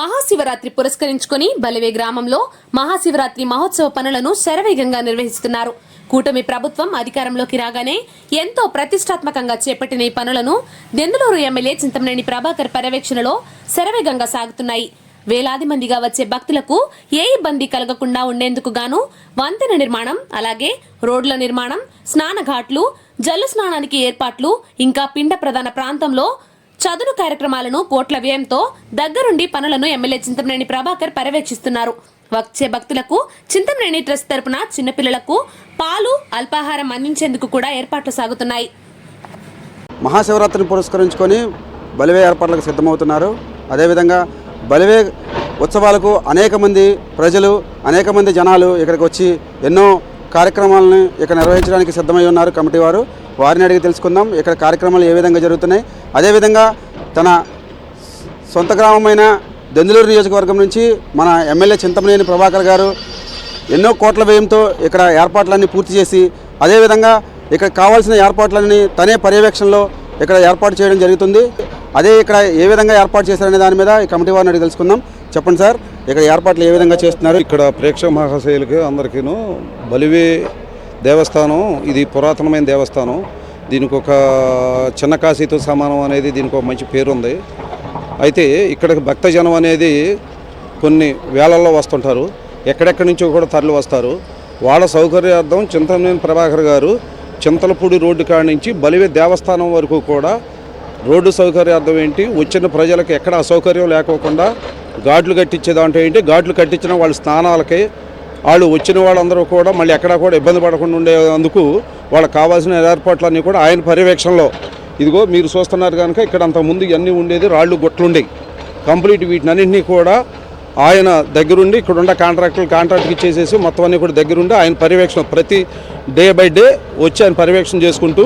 మహాశివరాత్రి పురస్కరించుకొని బలివే గ్రామంలో మహాశివరాత్రి మహోత్సవ పనులను శరవేగంగా నిర్వహిస్తున్నారు. కూటమి ప్రభుత్వం అధికారంలోకి రాగానే ఎంతో ప్రతిష్టాత్మకంగా చేపట్టిన ఈ పనులను దెందులూరు ఎమ్మెల్యే చింతమనేని ప్రభాకర్ పర్యవేక్షణలో శరవేగంగా సాగుతున్నాయి. వేలాది మందిగా వచ్చే భక్తులకు ఏ ఇబ్బంది కలగకుండా ఉండేందుకు గాను వంతెన నిర్మాణం అలాగే రోడ్ల నిర్మాణం స్నానఘాట్లు జల్లు స్నానానికి ఏర్పాట్లు ఇంకా పిండ ప్రధాన ప్రాంతంలో చదును కార్యక్రమాలను కోట్ల వ్యయంతో దగ్గరుండి పనులను ఎమ్మెల్యే చింతమనేని ప్రభాకర్ పర్యవేక్షిస్తున్నారు. వచ్చే భక్తులకు చింతమనేని ట్రస్ట్ తరపున చిన్నపిల్లలకు పాలు అల్పాహారం అందించేందుకు కూడా ఏర్పాట్లు సాగుతున్నాయి. మహాశివరాత్రిని పురస్కరించుకొని బలివే ఏర్పాట్లకు సిద్ధమవుతున్నారు. అదేవిధంగా బలివే ఉత్సవాలకు అనేక మంది ప్రజలు అనేక మంది జనాలు ఇక్కడికి వచ్చి ఎన్నో కార్యక్రమాలను ఇక్కడ నిర్వహించడానికి సిద్ధమై ఉన్నారు కమిటీ వారు. వారిని అడిగి తెలుసుకుందాం ఇక్కడ కార్యక్రమాలు ఏ విధంగా జరుగుతున్నాయి అదేవిధంగా తన సొంత గ్రామమైన దెందులూరు నియోజకవర్గం నుంచి మన ఎమ్మెల్యే చింతమనేని ప్రభాకర్ గారు ఎన్నో కోట్ల వ్యయంతో ఇక్కడ ఏర్పాట్లన్నీ పూర్తి చేసి అదేవిధంగా ఇక్కడ కావాల్సిన ఏర్పాట్లన్నీ తనే పర్యవేక్షణలో ఇక్కడ ఏర్పాటు చేయడం జరుగుతుంది. అదే ఇక్కడ ఏ విధంగా ఏర్పాటు చేశారనే దాని మీద ఈ కమిటీ వారిని అడిగి తెలుసుకుందాం. చెప్పండి సార్ ఇక్కడ ఏర్పాట్లు ఏ విధంగా చేస్తున్నారు? ఇక్కడ ప్రేక్షక మహాశయులకి అందరికీను బలివే దేవస్థానం ఇది పురాతనమైన దేవస్థానం. దీనికి ఒక చిన్న కాశీతో సమానం అనేది దీనికి ఒక మంచి పేరు ఉంది. అయితే ఇక్కడికి భక్తజనం అనేది కొన్ని వేలల్లో వస్తుంటారు. ఎక్కడెక్కడి నుంచో కూడా తరలి వస్తారు. వాళ్ళ సౌకర్యార్థం చింతనేని ప్రభాకర్ గారు చింతలపూడి రోడ్డు కాడ నుంచి బలివే దేవస్థానం వరకు కూడా రోడ్డు సౌకర్యార్థం ఏంటి వచ్చిన ప్రజలకు ఎక్కడ అసౌకర్యం లేకోకుండా ఘాట్లు కట్టించే దాంట్లో ఏంటి ఘాట్లు కట్టించిన వాళ్ళ స్నానాలకి వాళ్ళు వచ్చిన వాళ్ళందరూ కూడా మళ్ళీ ఎక్కడా కూడా ఇబ్బంది పడకుండా ఉండేందుకు వాళ్ళకి కావాల్సిన ఏర్పాట్లన్నీ కూడా ఆయన పర్యవేక్షణలో. ఇదిగో మీరు చూస్తున్నారు కనుక ఇక్కడ అంత ముందు ఇవన్నీ ఉండేది రాళ్ళు గుట్లుండేవి కంప్లీట్ వీటినన్నింటినీ కూడా ఆయన దగ్గరుండి ఇక్కడ ఉన్న కాంట్రాక్టులు కాంట్రాక్ట్కి ఇచ్చేసేసి మొత్తం అన్నీ కూడా దగ్గరుండి ఆయన పర్యవేక్షణ ప్రతి డే బై డే వచ్చి ఆయన పర్యవేక్షణ చేసుకుంటూ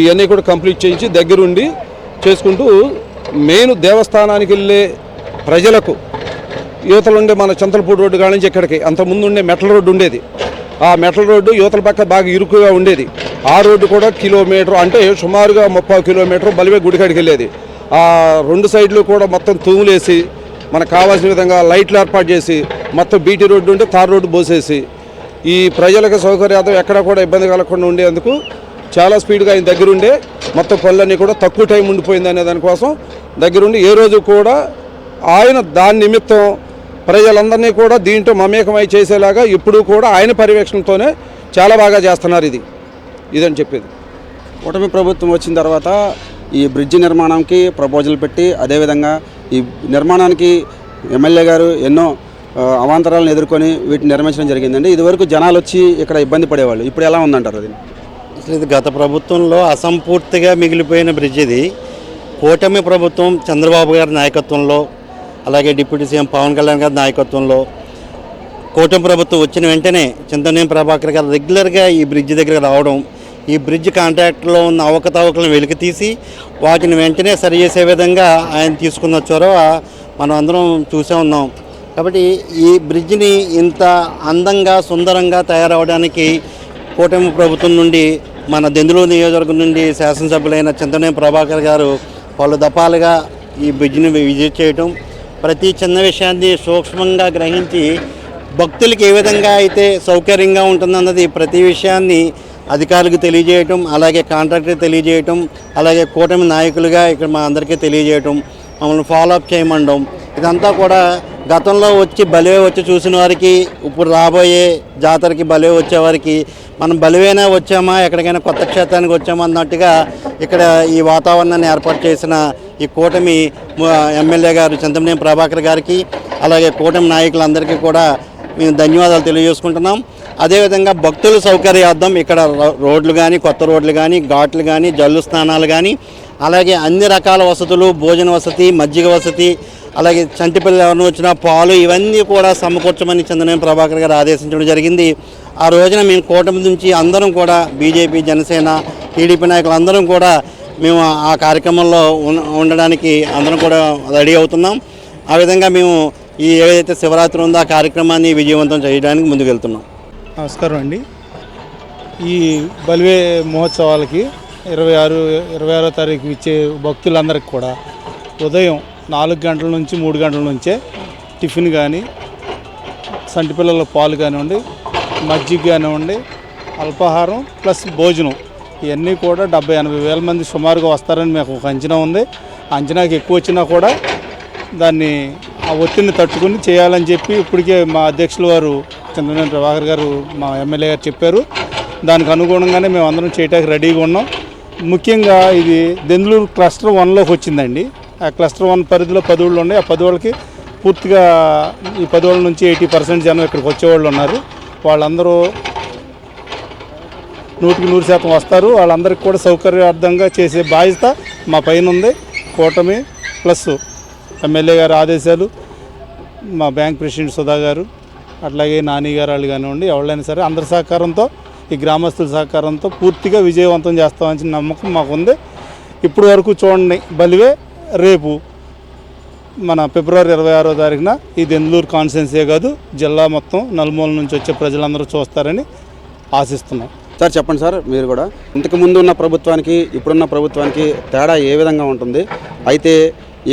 ఇవన్నీ కూడా కంప్లీట్ చేయించి దగ్గరుండి చేసుకుంటూ మెయిన్ దేవస్థానానికి వెళ్ళే ప్రజలకు యువతలు ఉండే మన చంతలపూడి రోడ్డు కాడ నుంచి ఇక్కడికి అంత ముందు ఉండే మెటల్ రోడ్డు ఉండేది. ఆ మెటల్ రోడ్డు యువతల పక్క బాగా ఇరుకుగా ఉండేది. ఆ రోడ్డు కూడా కిలోమీటర్ అంటే సుమారుగా ముప్పై కిలోమీటర్ బలివే గుడికాడికి వెళ్ళేది. ఆ రెండు సైడ్లు కూడా మొత్తం తూములేసి మనకు కావాల్సిన విధంగా లైట్లు ఏర్పాటు చేసి మొత్తం బీటీ రోడ్డు ఉంటే తార్ రోడ్డు పోసేసి ఈ ప్రజలకు సౌకర్యార్థం ఎక్కడ కూడా ఇబ్బంది కలగకుండా ఉండేందుకు చాలా స్పీడ్గా ఆయన దగ్గరుండే. మొత్తం పనులన్నీ కూడా తక్కువ టైం ఉండిపోయింది అనే దానికోసం దగ్గరుండి ఏ రోజు కూడా ఆయన దాని నిమిత్తం ప్రజలందరినీ కూడా దీంట్లో మమేకమై చేసేలాగా ఇప్పుడు కూడా ఆయన పర్యవేక్షణతోనే చాలా బాగా చేస్తున్నారు ఇది. ఇదని చెప్పేది. కూటమి ప్రభుత్వం వచ్చిన తర్వాత ఈ బ్రిడ్జి నిర్మాణానికి ప్రపోజల్ పెట్టి అదేవిధంగా ఈ నిర్మాణానికి ఎమ్మెల్యే గారు ఎన్నో అవాంతరాలను ఎదుర్కొని వీటిని నిర్మించడం జరిగిందండి. ఇదివరకు జనాలు వచ్చి ఇక్కడ ఇబ్బంది పడేవాళ్ళు. ఇప్పుడు ఎలా ఉందంటారు అది? అసలు ఇది గత ప్రభుత్వంలో అసంపూర్తిగా మిగిలిపోయిన బ్రిడ్జ్ ఇది. కూటమి ప్రభుత్వం చంద్రబాబు గారి నాయకత్వంలో అలాగే డిప్యూటీ సీఎం పవన్ కళ్యాణ్ గారి నాయకత్వంలో కూటమి ప్రభుత్వం వచ్చిన వెంటనే చింతనేని ప్రభాకర్ గారు రెగ్యులర్గా ఈ బ్రిడ్జ్ దగ్గర రావడం ఈ బ్రిడ్జ్ కాంట్రాక్ట్లో ఉన్న అవకతవకలను వెలికి తీసి వాటిని వెంటనే సరి చేసే విధంగా ఆయన తీసుకున్న చొరవ మనం అందరం చూసే ఉన్నాం. కాబట్టి ఈ బ్రిడ్జిని ఇంత అందంగా సుందరంగా తయారవడానికి కూటమి ప్రభుత్వం నుండి మన దెందులూరు నియోజకవర్గం నుండి శాసనసభ్యులైన చింతనేని ప్రభాకర్ గారు పలు దఫాలుగా ఈ బ్రిడ్జిని విజిట్ చేయటం ప్రతి చిన్న విషయాన్ని సూక్ష్మంగా గ్రహించి భక్తులకి ఏ విధంగా అయితే సౌకర్యంగా ఉంటుందన్నది ప్రతి విషయాన్ని అధికారులకు తెలియజేయటం అలాగే కాంట్రాక్టర్కి తెలియజేయటం అలాగే కూటమి నాయకులుగా ఇక్కడ మా అందరికీ తెలియజేయటం మమ్మల్ని ఫాలోఅప్ చేయమండం ఇదంతా కూడా గతంలో వచ్చి బలివే వచ్చి చూసిన వారికి ఇప్పుడు రాబోయే జాతరకి బలివే వచ్చేవారికి మనం బలివేనా వచ్చామా ఎక్కడికైనా కొత్త క్షేత్రానికి వచ్చామా అన్నట్టుగా ఇక్కడ ఈ వాతావరణాన్ని ఏర్పాటు చేసిన ఈ కూటమి ఎమ్మెల్యే గారు చింతమనేని ప్రభాకర్ గారికి అలాగే కూటమి నాయకులందరికీ కూడా మేము ధన్యవాదాలు తెలియజేసుకుంటున్నాం. అదేవిధంగా భక్తుల సౌకర్యార్థం ఇక్కడ రోడ్లు కానీ కొత్త రోడ్లు కానీ ఘాట్లు కానీ జల్లు స్నానాలు కానీ అలాగే అన్ని రకాల వసతులు భోజన వసతి మజ్జిగ వసతి అలాగే చంటిపల్లి ఎవరిని వచ్చినా పాలు ఇవన్నీ కూడా సమకూర్చమని చంద్రనేని ప్రభాకర్ గారు ఆదేశించడం జరిగింది. ఆ రోజున మేము కూటమి నుంచి అందరం కూడా బీజేపీ జనసేన టీడీపీ నాయకులు అందరం కూడా మేము ఆ కార్యక్రమంలో ఉండడానికి అందరం కూడా రెడీ అవుతున్నాం. ఆ విధంగా మేము ఈ ఏదైతే శివరాత్రి ఉందో ఆ కార్యక్రమాన్ని విజయవంతం చేయడానికి ముందుకెళ్తున్నాం. నమస్కారం అండి. ఈ బలివే మహోత్సవాలకి ఇరవై ఆరు ఇరవై ఆరో తారీఖు ఇచ్చే భక్తులందరికీ కూడా ఉదయం నాలుగు గంటల నుంచి మూడు గంటల నుంచే టిఫిన్ కానీ సంటిపిల్లల పాలు కానివ్వండి మజ్జిగ కానివ్వండి అల్పాహారం ప్లస్ భోజనం. ఇవన్నీ కూడా డెబ్బై ఎనభై వేల మంది సుమారుగా వస్తారని మాకు ఒక అంచనా ఉంది. ఆ అంచనాకి ఎక్కువ వచ్చినా కూడా దాన్ని ఆ ఒత్తిడిని తట్టుకుని చేయాలని చెప్పి ఇప్పటికే మా అధ్యక్షుల వారు చంద్రబాబు ప్రభాకర్ గారు మా ఎమ్మెల్యే గారు చెప్పారు. దానికి అనుగుణంగానే మేము అందరం చేయడానికి రెడీగా ఉన్నాం. ముఖ్యంగా ఇది దెందులూరు క్లస్టర్ వన్లోకి వచ్చిందండి. క్లస్టర్ వన్ పరిధిలో పది ఊళ్ళు ఉన్నాయి. ఆ పది వాళ్ళకి పూర్తిగా ఈ పది వాళ్ళ నుంచి ఎయిటీ పర్సెంట్ జనం ఇక్కడికి వచ్చేవాళ్ళు ఉన్నారు. వాళ్ళందరూ నూటికి నూరు శాతం వస్తారు. వాళ్ళందరికీ కూడా సౌకర్యార్థంగా చేసే బాధ్యత మా పైన ఉంది. కూటమి ప్లస్ ఎమ్మెల్యే గారి ఆదేశాలు మా బ్యాంక్ ప్రెసిడెంట్ సుధా గారు అట్లాగే నాని గారు వాళ్ళు కానివ్వండి ఎవరైనా సరే అందరి సహకారంతో ఈ గ్రామస్తుల సహకారంతో పూర్తిగా విజయవంతం చేస్తామని నమ్మకం మాకుంది. ఇప్పుడు వరకు చూడండి బలివే. రేపు మన ఫిబ్రవరి ఇరవై ఆరో తారీఖున ఈ దెందులూరు కాన్స్టిట్యున్సీ కాదు జిల్లా మొత్తం నలుమూల నుంచి వచ్చే ప్రజలందరూ చూస్తారని ఆశిస్తున్నాం. సార్ చెప్పండి సార్ మీరు కూడా. ఇంతకు ముందు ఉన్న ప్రభుత్వానికి ఇప్పుడున్న ప్రభుత్వానికి తేడా ఏ విధంగా ఉంటుంది? అయితే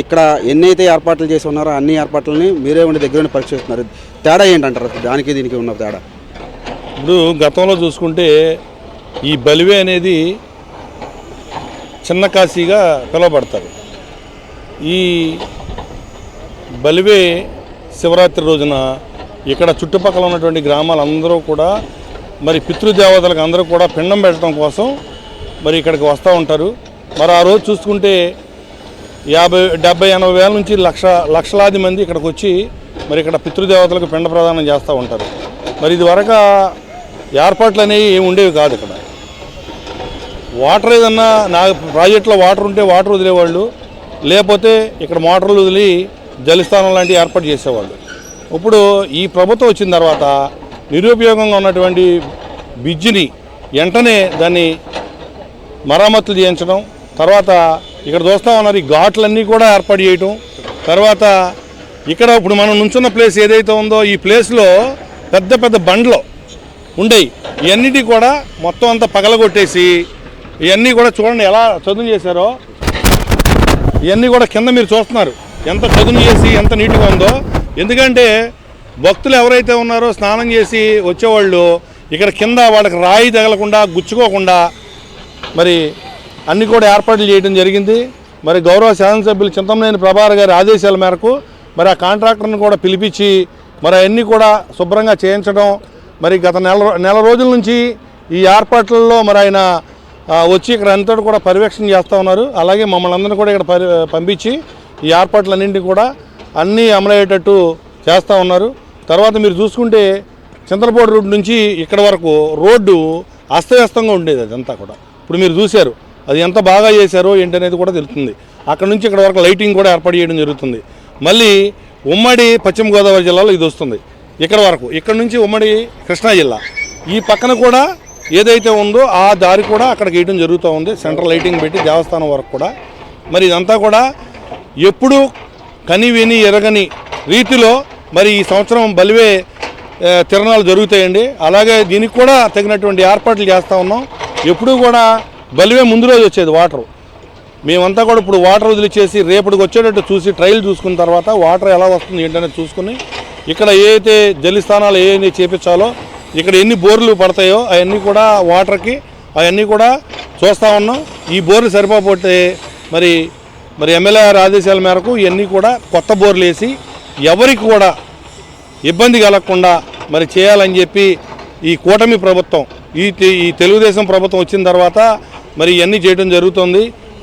ఇక్కడ ఎన్నైతే ఏర్పాట్లు చేసి ఉన్నారో అన్ని ఏర్పాట్లని మీరే ఉండి దగ్గర ఉండి పరీక్షిస్తున్నారు తేడా ఏంటంటారు? దానికి దీనికి ఉన్న తేడా. ఇప్పుడు గతంలో చూసుకుంటే ఈ బలివే అనేది చిన్న కాశీగా పిలువబడతారు. ఈ బలివే శివరాత్రి రోజున ఇక్కడ చుట్టుపక్కల ఉన్నటువంటి గ్రామాలందరూ కూడా మరి పితృదేవతలకు అందరూ కూడా పిండం పెట్టడం కోసం మరి ఇక్కడికి వస్తూ ఉంటారు. మరి ఆ రోజు చూసుకుంటే యాభై డెబ్బై ఎనభై వేల నుంచి లక్ష లక్షలాది మంది ఇక్కడికి వచ్చి మరి ఇక్కడ పితృదేవతలకు పిండ ప్రదానం చేస్తూ ఉంటారు. మరి ఇది వరకు ఏర్పాట్లు అనేవి ఏమి ఉండేవి కాదు ఇక్కడ. వాటర్ ఏదన్నా నా ప్రాజెక్టులో వాటర్ ఉంటే వాటర్ వదిలేవాళ్ళు. లేకపోతే ఇక్కడ మోటార్లు వదిలి జలస్థానం లాంటివి ఏర్పాటు చేసేవాళ్ళు. ఇప్పుడు ఈ ప్రభుత్వం వచ్చిన తర్వాత నిరుపయోగంగా ఉన్నటువంటి బ్రిడ్జిని వెంటనే దాన్ని మరమ్మతులు చేయించడం తర్వాత ఇక్కడ చూస్తూ ఉన్నారు ఈ ఘాట్లన్నీ కూడా ఏర్పాటు చేయటం తర్వాత ఇక్కడ ఇప్పుడు మనం నుంచున్న ప్లేస్ ఏదైతే ఉందో ఈ ప్లేస్లో పెద్ద పెద్ద బండ్లు ఉండేవి ఇవన్నిటి కూడా మొత్తం అంతా పగలగొట్టేసి ఇవన్నీ కూడా చూడండి ఎలా చదువు చేశారో ఇవన్నీ కూడా కింద మీరు చూస్తున్నారు. ఎంత చదును చేసి ఎంత నీట్గా ఉందో. ఎందుకంటే భక్తులు ఎవరైతే ఉన్నారో స్నానం చేసి వచ్చేవాళ్ళు ఇక్కడ కింద వాళ్ళకి రాయి తగలకుండా గుచ్చుకోకుండా మరి అన్ని కూడా ఏర్పాట్లు చేయడం జరిగింది. మరి గౌరవ శాసనసభ్యులు చింతమనేని ప్రభాకర్ గారి ఆదేశాల మేరకు మరి ఆ కాంట్రాక్టర్ని కూడా పిలిపించి మరి అవన్నీ కూడా శుభ్రంగా చేయించడం. మరి గత నెల నెల రోజుల నుంచి ఈ ఏర్పాట్లలో మరి ఆయన వచ్చి ఇక్కడ అంతా కూడా పర్యవేక్షణ చేస్తూ ఉన్నారు. అలాగే మమ్మల్ని అందరినీ కూడా ఇక్కడ పంపించి ఈ ఏర్పాట్లన్నింటినీ కూడా అన్నీ అమలయ్యేటట్టు చేస్తూ ఉన్నారు. తర్వాత మీరు చూసుకుంటే చింతలపూడి రోడ్డు నుంచి ఇక్కడ వరకు రోడ్డు అస్తవ్యస్తంగా ఉండేది అదంతా కూడా. ఇప్పుడు మీరు చూశారు అది ఎంత బాగా చేశారో ఏంటనేది కూడా తెలుస్తుంది. అక్కడ నుంచి ఇక్కడ వరకు లైటింగ్ కూడా ఏర్పాటు చేయడం జరుగుతుంది. మళ్ళీ ఉమ్మడి పశ్చిమ గోదావరి జిల్లాలో ఇది వస్తుంది. ఇక్కడ వరకు ఇక్కడ నుంచి ఉమ్మడి కృష్ణా జిల్లా. ఈ పక్కన కూడా ఏదైతే ఉందో ఆ దారి కూడా అక్కడ గీయడం జరుగుతూ ఉంది. సెంట్రల్ లైటింగ్ పెట్టి దేవస్థానం వరకు కూడా. మరి ఇదంతా కూడా ఎప్పుడు కని విని ఎరగని రీతిలో మరి ఈ సంవత్సరం బలివే తిరణాలు జరుగుతాయండి. అలాగే దీనికి కూడా తగినటువంటి ఏర్పాట్లు చేస్తూ ఉన్నాం. ఎప్పుడూ కూడా బలివే ముందు రోజు వచ్చేది వాటర్. మేమంతా కూడా ఇప్పుడు వాటర్ వదిలిచేసి రేపటికి వచ్చేటట్టు చూసి ట్రయల్ చూసుకున్న తర్వాత వాటర్ ఎలా వస్తుంది ఏంటనేది చూసుకుని ఇక్కడ ఏ అయితే జలిస్థానాలు ఏ ఏ చేపించాలో ఇక్కడ ఎన్ని బోర్లు పడతాయో అవన్నీ కూడా వాటర్కి అవన్నీ కూడా చూస్తూ ఉన్నాం. ఈ బోర్లు సరిపోతే మరి మరి ఎమ్మెల్యే ఆదేశాల మేరకు ఇవన్నీ కూడా కొత్త బోర్లు వేసి ఎవరికి కూడా ఇబ్బంది కలగకుండా మరి చేయాలని చెప్పి ఈ కూటమి ప్రభుత్వం ఈ ఈ తెలుగుదేశం ప్రభుత్వం వచ్చిన తర్వాత మరి ఇవన్నీ చేయడం జరుగుతుంది.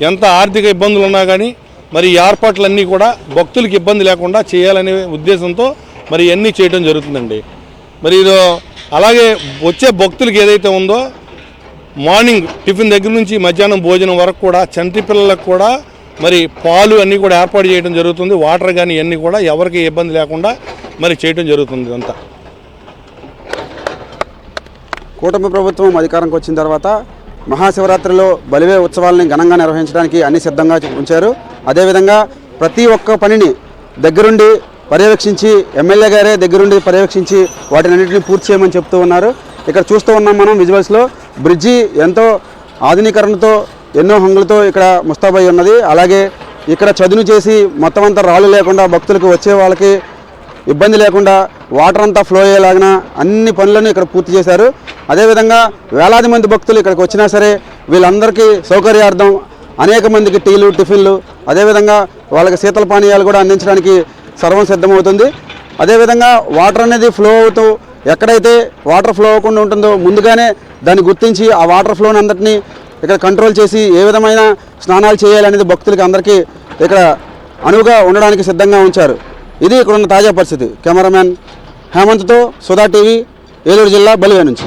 ఎంత ఆర్థిక ఇబ్బందులు ఉన్నా కానీ మరి ఏర్పాట్లన్నీ కూడా భక్తులకు ఇబ్బంది లేకుండా చేయాలనే ఉద్దేశంతో మరి ఇవన్నీ చేయడం జరుగుతుందండి. మరి అలాగే వచ్చే భక్తులకి ఏదైతే ఉందో మార్నింగ్ టిఫిన్ దగ్గర నుంచి మధ్యాహ్నం భోజనం వరకు కూడా చంటి పిల్లలకు కూడా మరి పాలు అన్నీ కూడా ఏర్పాటు చేయడం జరుగుతుంది. వాటర్ కానీ ఇవన్నీ కూడా ఎవరికి ఇబ్బంది లేకుండా మరి చేయడం జరుగుతుంది ఇదంతా. కూటమి ప్రభుత్వం అధికారంకి వచ్చిన తర్వాత మహాశివరాత్రిలో బలివే ఉత్సవాలని ఘనంగా నిర్వహించడానికి అన్ని సిద్ధంగా ఉంచారు. అదేవిధంగా ప్రతి ఒక్క పనిని దగ్గరుండి పర్యవేక్షించి ఎమ్మెల్యే గారే దగ్గరుండి పర్యవేక్షించి వాటినన్నింటినీ పూర్తి చేయమని చెప్తూ ఉన్నారు. ఇక్కడ చూస్తూ ఉన్నాం మనం విజువల్స్లో బ్రిడ్జి ఎంతో ఆధునీకరణతో ఎన్నో హంగులతో ఇక్కడ ముస్తాబై ఉన్నది. అలాగే ఇక్కడ చదును చేసి మొత్తం అంతా రాళ్ళు లేకుండా భక్తులకు వచ్చే వాళ్ళకి ఇబ్బంది లేకుండా వాటర్ అంతా ఫ్లో అయ్యేలాగిన అన్ని పనులను ఇక్కడ పూర్తి చేశారు. అదేవిధంగా వేలాది మంది భక్తులు ఇక్కడికి వచ్చినా సరే వీళ్ళందరికీ సౌకర్యార్థం అనేక మందికి టీలు టిఫిన్లు అదేవిధంగా వాళ్ళకి శీతల పానీయాలు కూడా అందించడానికి సర్వం సిద్ధమవుతుంది. అదేవిధంగా వాటర్ అనేది ఫ్లో అవుతూ ఎక్కడైతే వాటర్ ఫ్లో అవ్వకుండా ఉంటుందో ముందుగానే దాన్ని గుర్తించి ఆ వాటర్ ఫ్లోని అందరినీ ఇక్కడ కంట్రోల్ చేసి ఏ విధమైన స్నానాలు చేయాలనేది భక్తులకి అందరికీ ఇక్కడ అనువుగా ఉండడానికి సిద్ధంగా ఉంచారు. ఇది ఇక్కడ ఉన్న తాజా పరిస్థితి. కెమెరామ్యాన్ హేమంత్తో సుధా టీవీ ఏలూరు జిల్లా బలివే నుంచి.